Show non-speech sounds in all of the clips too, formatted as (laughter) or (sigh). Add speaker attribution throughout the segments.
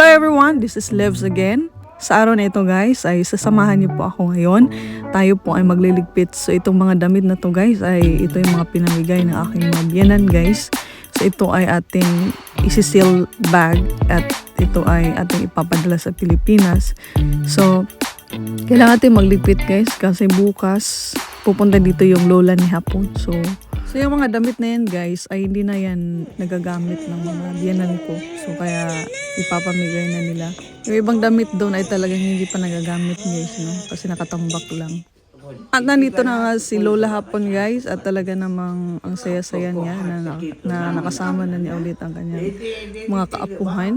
Speaker 1: Hello everyone, this is Levs again. Sa araw na ito guys, ay sasamahan niyo po ako ngayon. Tayo po ay magliligpit. So itong mga damit na to guys, ay ito yung mga pinamigay ng aking mga biyanan guys. So ito ay ating isisil bag at ito ay ating ipapadala sa Pilipinas. So kailangan natin magligpit guys kasi bukas pupunta dito yung lola ni Hapon. So So yung mga damit na yan guys ay hindi na yan nagagamit ng mga biyanan ko. So kaya ipapamigay na nila. Yung ibang damit doon ay talagang hindi pa nagagamit guys no? Kasi nakatambak lang. At nandito na nga si Lola Hapon guys at talaga namang ang saya-saya niya na, na, na nakasama na niya ulit ang kanyang mga kaapuhan.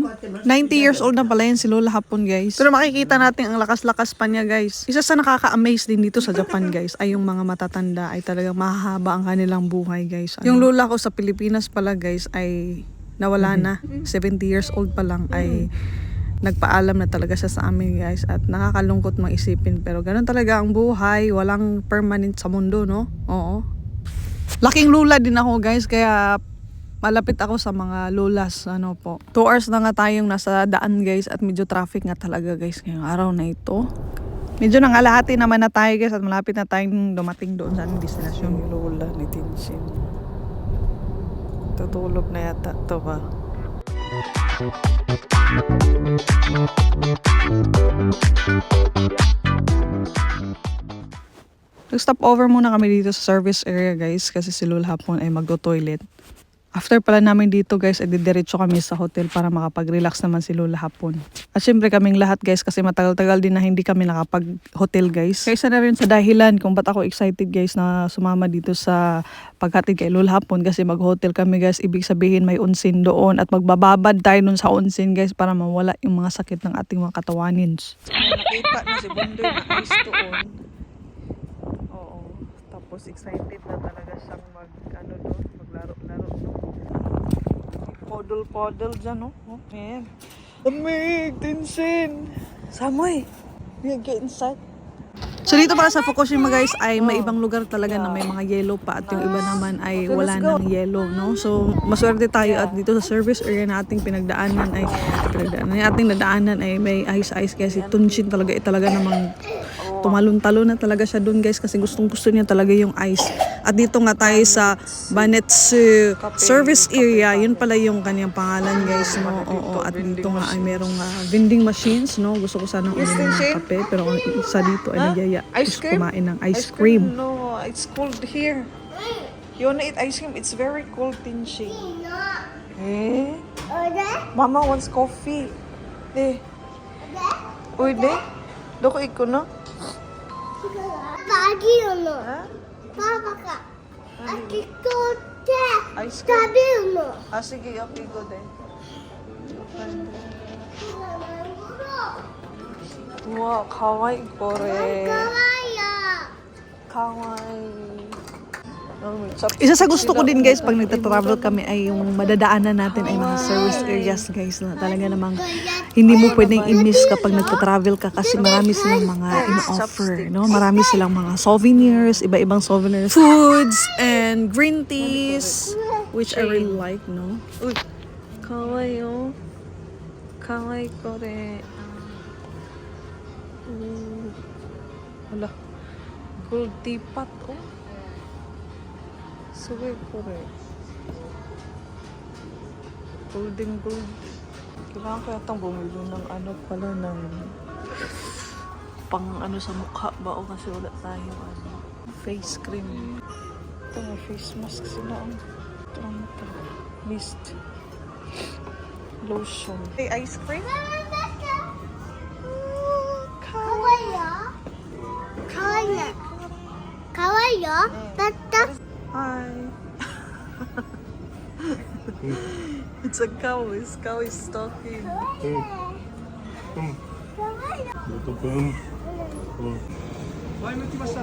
Speaker 1: 90 years old na pala yan si Lola Hapon guys. Pero makikita natin ang lakas-lakas pa niya guys. Isa sa nakaka-amaze din dito sa Japan guys ay yung mga matatanda ay talagang mahahaba ang kanilang buhay guys. Yung lola ko sa Pilipinas pala guys ay nawala na. 70 years old pa lang ay nagpaalam na talaga siya sa amin guys at nakakalungkot maisipin. Pero ganun talaga ang buhay. Walang permanent sa mundo no? Oo. Laking lula din ako guys kaya malapit ako sa mga lulas ano po. 2 hours na nga tayong nasa daan guys at medyo traffic nga talaga guys ngayong araw na ito. Medyo nangalahati naman na tayo guys at malapit na tayong dumating doon sa aming destinasyon ni Lola ni Tinshin tutulog na yata to ba Nag-stop over muna kami dito sa service area guys kasi si Lul hapon ay magto-toilet. After pala namin dito guys, ay didiretso kami sa hotel para makapag-relax naman si Lola hapon. At syempre kaming lahat guys kasi matagal-tagal din na hindi kami nakapag-hotel guys. Kaya isa na rin sa dahilan kung ba't ako excited guys na sumama dito sa paghatid kay Lola hapon kasi mag-hotel kami guys. Ibig sabihin may unsin doon at magbababad tayo nun sa unsin guys para mawala yung mga sakit ng ating mga katawanin. Nakita na si Bundoy na ice doon. Oo. Tapos excited na talaga siyang mag, ano doon, maglaro-laro doon. Podol-podol dyan, no? Oh, man. Amig, tinsin. Samoy. We get inside. So dito para sa Fukushima guys ay may ibang lugar talaga na may mga yellow pa at yung iba naman ay wala ng yellow no. So maswerte tayo at dito sa service area na ating pinagdaanan ay pinagdaanan yung ating nadaanan ay may ice ice kasi Tunshin talaga eh, talaga namang tumalon-talon na talaga siya doon guys kasi gustong gusto niya talaga yung ice. At dito nga tayo sa Banetsu service area. Yun pala yung kanyang pangalan guys. No? Oo, at dito nga ay merong uh, vending machines. No? Gusto ko sana uminom ng kape. Pero ang isa dito ay nagyaya. Gusto kumain ng ice cream.
Speaker 2: No, it's cold here. You wanna eat ice cream? It's very cold, Tinshi. Eh? Mama wants coffee. De. Uy, de. Doko iko
Speaker 3: no? Pagi yun no? Papa
Speaker 2: ka.
Speaker 3: Aki
Speaker 2: kote.
Speaker 3: Ay, Sabi mo.
Speaker 2: Ah, sige. Okay, go then. Okay. Wow, kawaii これ。
Speaker 3: かわいいよ。
Speaker 2: かわいい。
Speaker 1: Isa sa gusto ko din guys pag nagta-travel kami ay yung madadaanan natin ay mga service areas guys na talaga namang hindi mo pwedeng i-miss kapag nagta-travel ka kasi marami silang mga in-offer, no? Marami silang mga souvenirs, iba-ibang souvenirs, foods, and green teas, which I really like, no?
Speaker 2: Uy, kawaii oh. Kawaii ko re. Mm. Wala. Gold teapot oh. Super correct. Golden gold. Kailangan ko yatang bumili ng ano pala ng pang ano sa mukha ba o kasi wala tayo ano face cream. Ito na face mask sila ang ito ang ito. Mist. Lotion. Hey, ice cream?
Speaker 3: Kawaii. Kawaii. Kawaii.
Speaker 2: Kawaii. it's a cow. This cow is talking.
Speaker 3: かわいいよ
Speaker 4: Ito pa. Oh. Ay, may timas na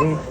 Speaker 4: Pa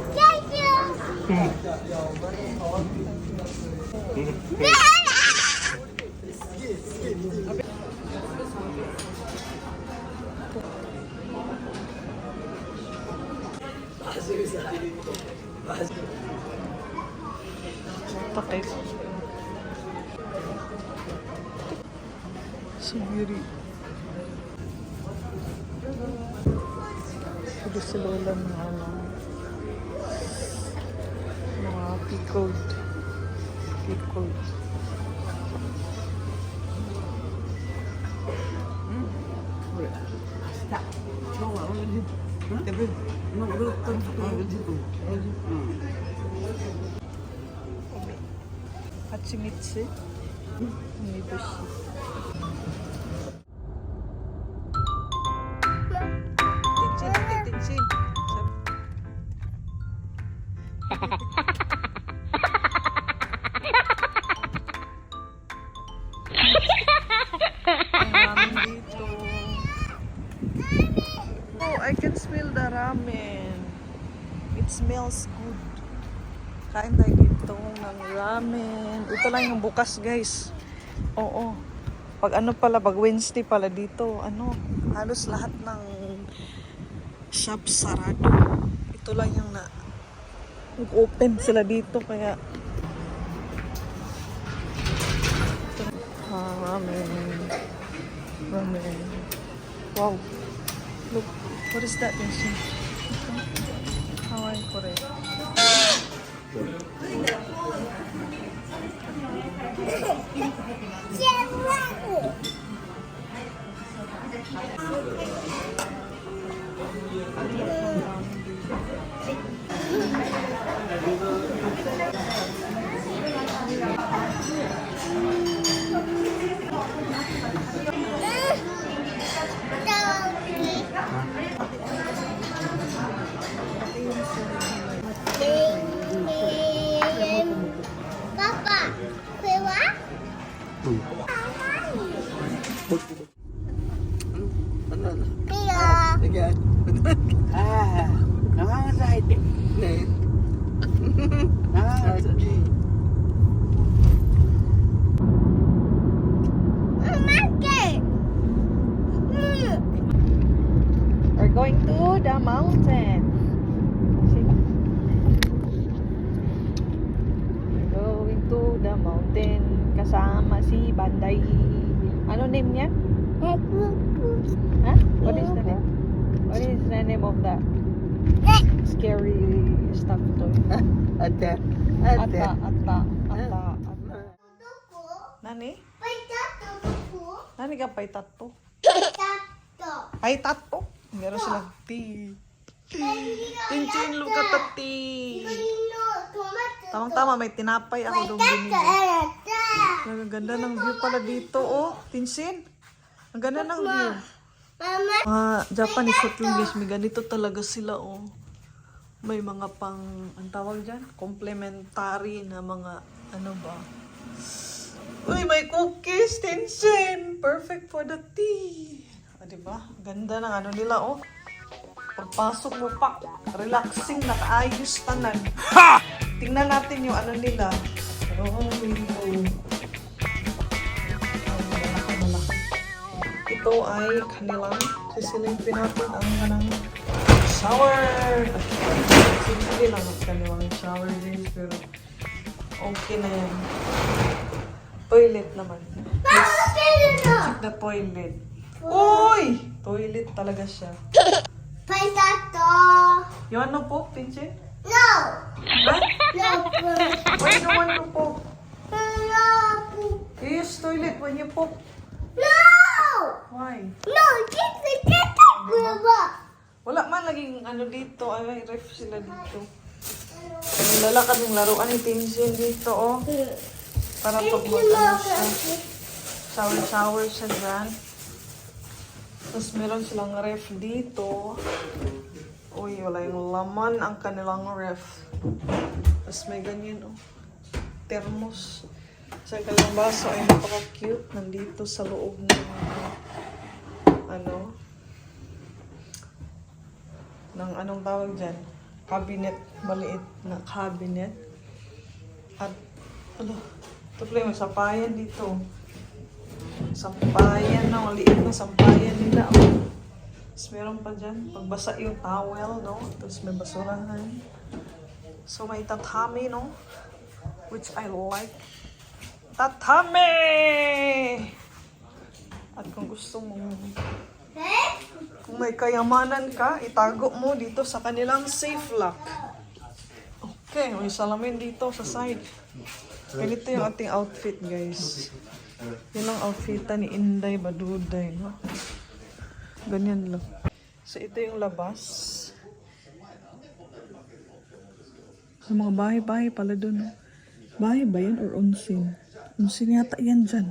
Speaker 1: 같이 미치 미부시 yung bukas, guys. Oo. Pag ano pala, pag Wednesday pala dito, ano, halos lahat ng shop sarado. Ito lang yung na open sila dito, kaya Ah, ramen. Ramen. Wow. Look, what is that, Nishin? Hawaii Korea.
Speaker 5: 千
Speaker 2: 万
Speaker 1: 五。Going to the mountain. We're going to the mountain kasama si Banday. Ano name niya? Ha? What is the name? What is the name of the scary stuff toy?
Speaker 5: Ate.
Speaker 1: Ata,
Speaker 5: Ate.
Speaker 1: ata, ata, ata.
Speaker 2: Tuko.
Speaker 1: Nani? Nani ka pa'y tato?
Speaker 2: Tato.
Speaker 1: Ay, tato? Meron silang tea. Tinchin, look at the tea. Tamang-tama, may tinapay ako doon binili. Ang ganda ng view pala dito, oh. Tinsin. Ang ganda ng view. Mga Japanese hot English, may ganito talaga sila, oh. May mga pang, ang tawag dyan? Complementary na mga, ano ba? Uy, may cookies, Tinsin. Perfect for the tea. Ah, diba? Ganda ng ano nila, oh. Pagpasok mo pa, relaxing, nakaayos tanan. Ha! Tingnan natin yung ano nila. Oh, malaki, malaki. Ito ay kanilang sisilipin natin ang kanang shower. Simple lang ang kanilang shower din, pero okay na yan. Toilet naman. Let's check the toilet. Uy! Toilet talaga siya.
Speaker 2: May tato.
Speaker 1: Yung ano po, Pinche?
Speaker 2: No.
Speaker 1: Ha?
Speaker 2: No.
Speaker 1: Why no ano po?
Speaker 2: No.
Speaker 1: Yes, toilet. When you poop.
Speaker 2: No.
Speaker 1: Why?
Speaker 2: No. Dito, dito. Kuya
Speaker 1: Wala man laging ano dito. Ay, may ref sila dito. Ang lalakad ng laruan ni Tinsin dito, oh. Para pag siya. Shower, shower siya dyan. Tapos meron silang ref dito. Uy, wala yung laman ang kanilang ref. Tapos may ganyan, oh. Thermos. Sa kanilang baso ay napaka-cute. Nandito sa loob ng ano, ng anong tawag dyan? cabinet, maliit na cabinet. At, ano, ito pala yung sampayan dito. Sampayan na, maliit na sampayan nila. Oh. Tapos meron pa dyan, pagbasa yung towel, no? Tapos may basurahan. So may tatami, no? Which I like. Tatami! At kung gusto mo, kung may kayamanan ka, itago mo dito sa kanilang safe lock. Okay, may salamin dito sa side. Ganito yung ating outfit, guys. Yan ang outfitan ni Inday Baduday, no? Ganyan lang. So, ito yung labas. Sa mga bahay-bahay pala doon. no? Bahay ba yan or onsin? Onsin yata yan dyan.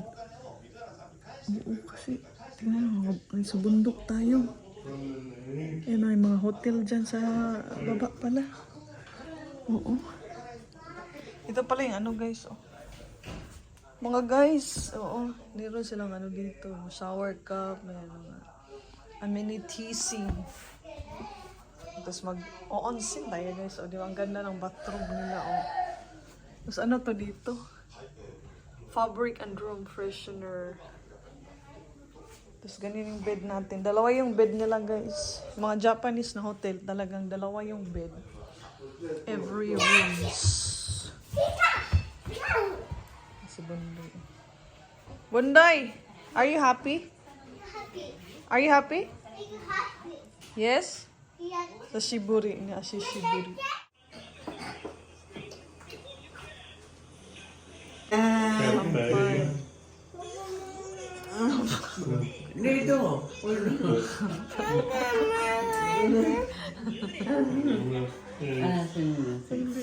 Speaker 1: Oo, kasi tingnan mo, sa bundok tayo. Yan ay mga hotel dyan sa baba pala. Oo. Ito pala yung ano guys, oh. Mga guys, oo, meron silang ano dito, shower cup, may mga amenities. Tapos mag o-onsin tayo guys, o di ang ganda ng bathroom nila, oh. Tapos ano to dito? Fabric and room freshener. Tapos ganyan yung bed natin. Dalawa yung bed nila guys. Mga Japanese na hotel, talagang dalawa yung bed. Every rooms. Si Bunday. Bunday! Are you happy? Are you happy? Yes? Sa Shiburi niya, si Shiburi.
Speaker 5: Dito. Ah, sige.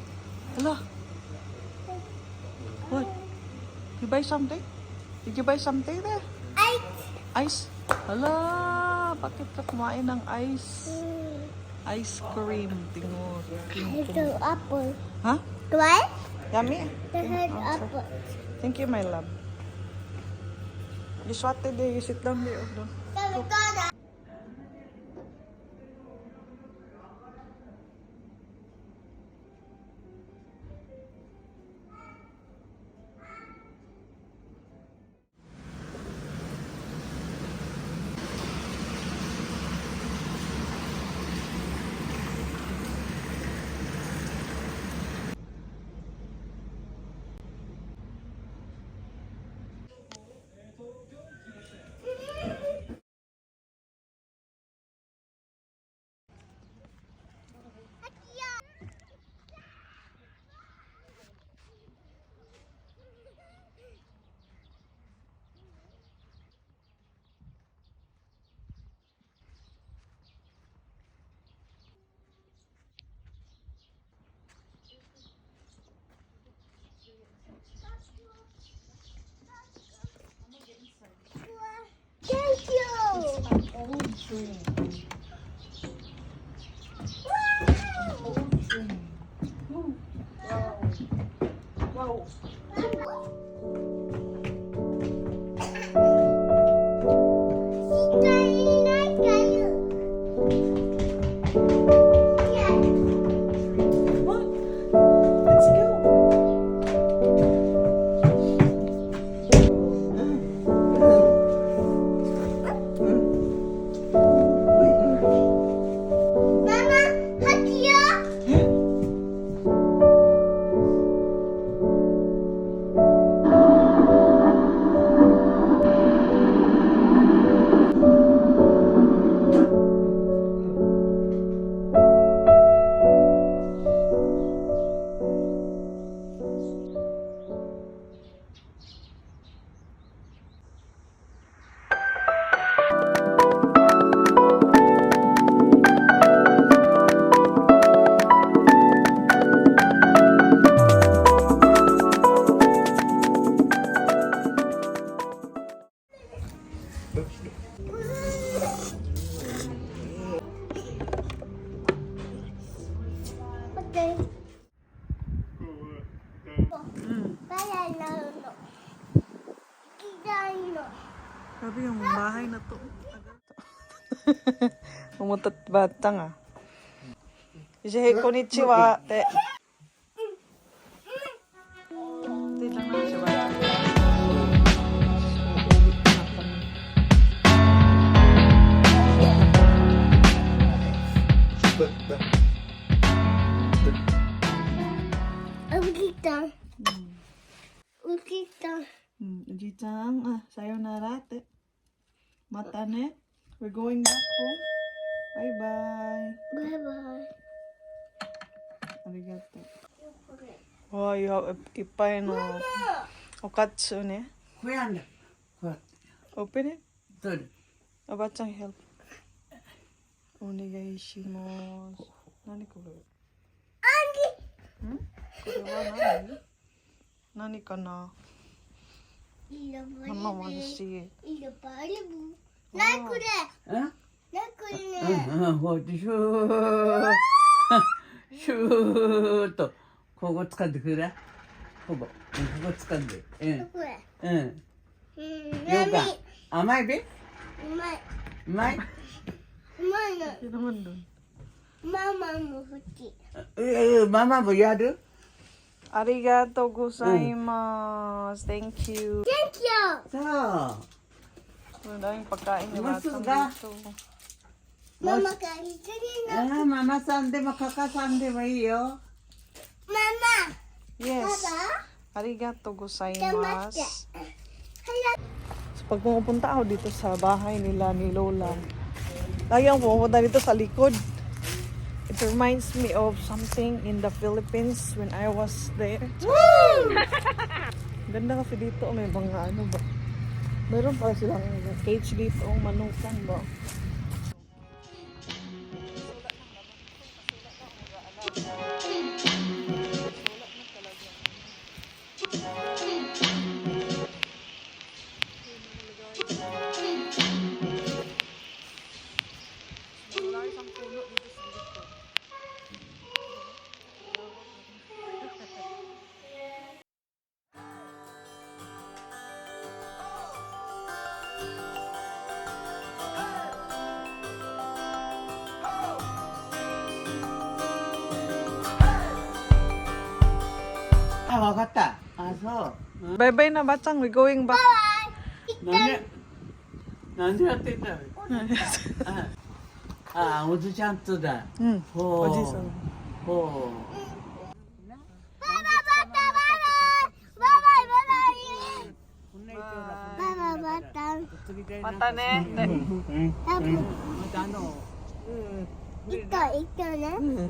Speaker 1: Hello? What? You buy something? Did you buy something there?
Speaker 2: Ice.
Speaker 1: Ice? Hala, bakit ka kumain ng ice? Ice cream, tingo.
Speaker 2: Little apple.
Speaker 1: Ha?
Speaker 2: What?
Speaker 1: Yummy?
Speaker 2: The head apple.
Speaker 1: Thank you, my love. You swatted there. You sit down there. oh, doon.
Speaker 2: Thank you.
Speaker 1: Wow.
Speaker 4: Sabi yung bahay na to. (laughs)
Speaker 1: Umutot batang ah. Konnichiwa. Te We're going back home. Bye-bye.
Speaker 2: Bye bye.
Speaker 1: Arigato. Oh, you have ipay no okatsu ne.
Speaker 5: これなんだ。こうやって。
Speaker 1: Open it.
Speaker 5: 取る。
Speaker 1: Abachang help. Onegai shimasu. Nani kore? Hmm? Kore wa nani? Nani kana?
Speaker 2: Ilo
Speaker 1: Mama wants to see it.
Speaker 2: な。ね。
Speaker 5: うんうん、こうやってシュー、シューと、ここ掴んでくれ。ここ掴んで。うん。
Speaker 2: こ。
Speaker 5: うん。甘いべ
Speaker 2: う
Speaker 5: まい。う
Speaker 2: まい
Speaker 5: うまい
Speaker 2: の。
Speaker 1: ママも
Speaker 2: 好き。う
Speaker 5: うママもやる
Speaker 1: ありがとうございます。Thank you.
Speaker 2: Thank you.
Speaker 5: そう。
Speaker 1: Ano Ang daming pagkain
Speaker 5: ng
Speaker 1: batang
Speaker 2: Masuga. ito.
Speaker 5: Mama, kain ka nila. Ah, mama sande makakasande ba iyo?
Speaker 2: Mama!
Speaker 1: Yes.
Speaker 2: Papa?
Speaker 1: Arigato gozaimasu.
Speaker 2: Hala.
Speaker 1: So, pag pumupunta ako dito sa bahay nila ni Lola, lagi akong pumupunta dito sa likod. It reminds me of something in the Philippines when I was there. Woo! (laughs) Ganda kasi dito. May mga ano ba? Meron pa silang cage dito, manukan ba.
Speaker 5: 分かった。あ、そう。
Speaker 1: うん、バイバイなばっちゃん、we're going back.
Speaker 5: なんで、なんでやってんだよ。あ、おじちゃんとだ。う
Speaker 1: ん。お
Speaker 5: じ
Speaker 2: さん。ほ
Speaker 5: う。また
Speaker 2: ね。
Speaker 5: またあの。
Speaker 2: 一頭一頭ね。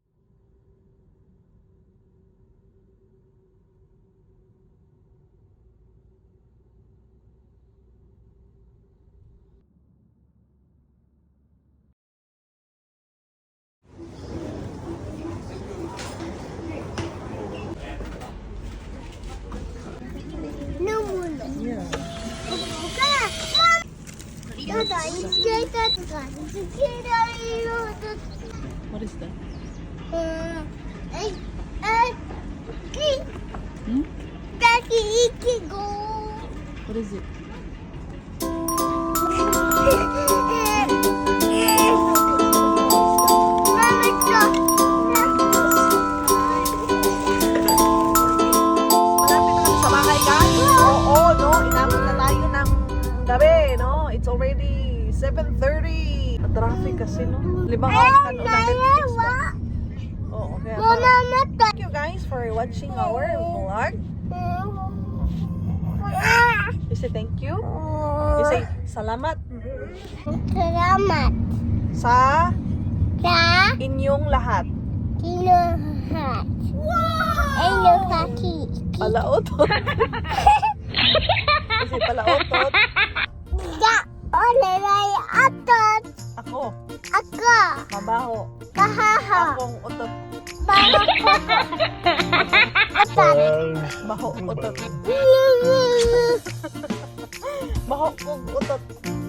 Speaker 1: What is that?
Speaker 2: Uh, ay, ay, ki. Daddy, ikigo.
Speaker 1: What is it? Traffic kasi, no? Limang oras ka no, Netflix ba? Oo, kaya parang-. Thank you guys for watching our vlog. You say thank you. You say salamat
Speaker 2: Salamat
Speaker 1: sa
Speaker 2: sa
Speaker 1: inyong lahat.
Speaker 2: kinuhat. Hello, Kaki.
Speaker 1: Palaotot. (laughs) Kasi palaotot.
Speaker 2: Da, ole, ay, atot.
Speaker 1: Ako.
Speaker 2: Ako.
Speaker 1: Mabaho.
Speaker 2: Kahaha.
Speaker 1: Akong utot.
Speaker 2: Bago ko. Otan.
Speaker 1: Baho (laughs) utot. Baho utot. (laughs)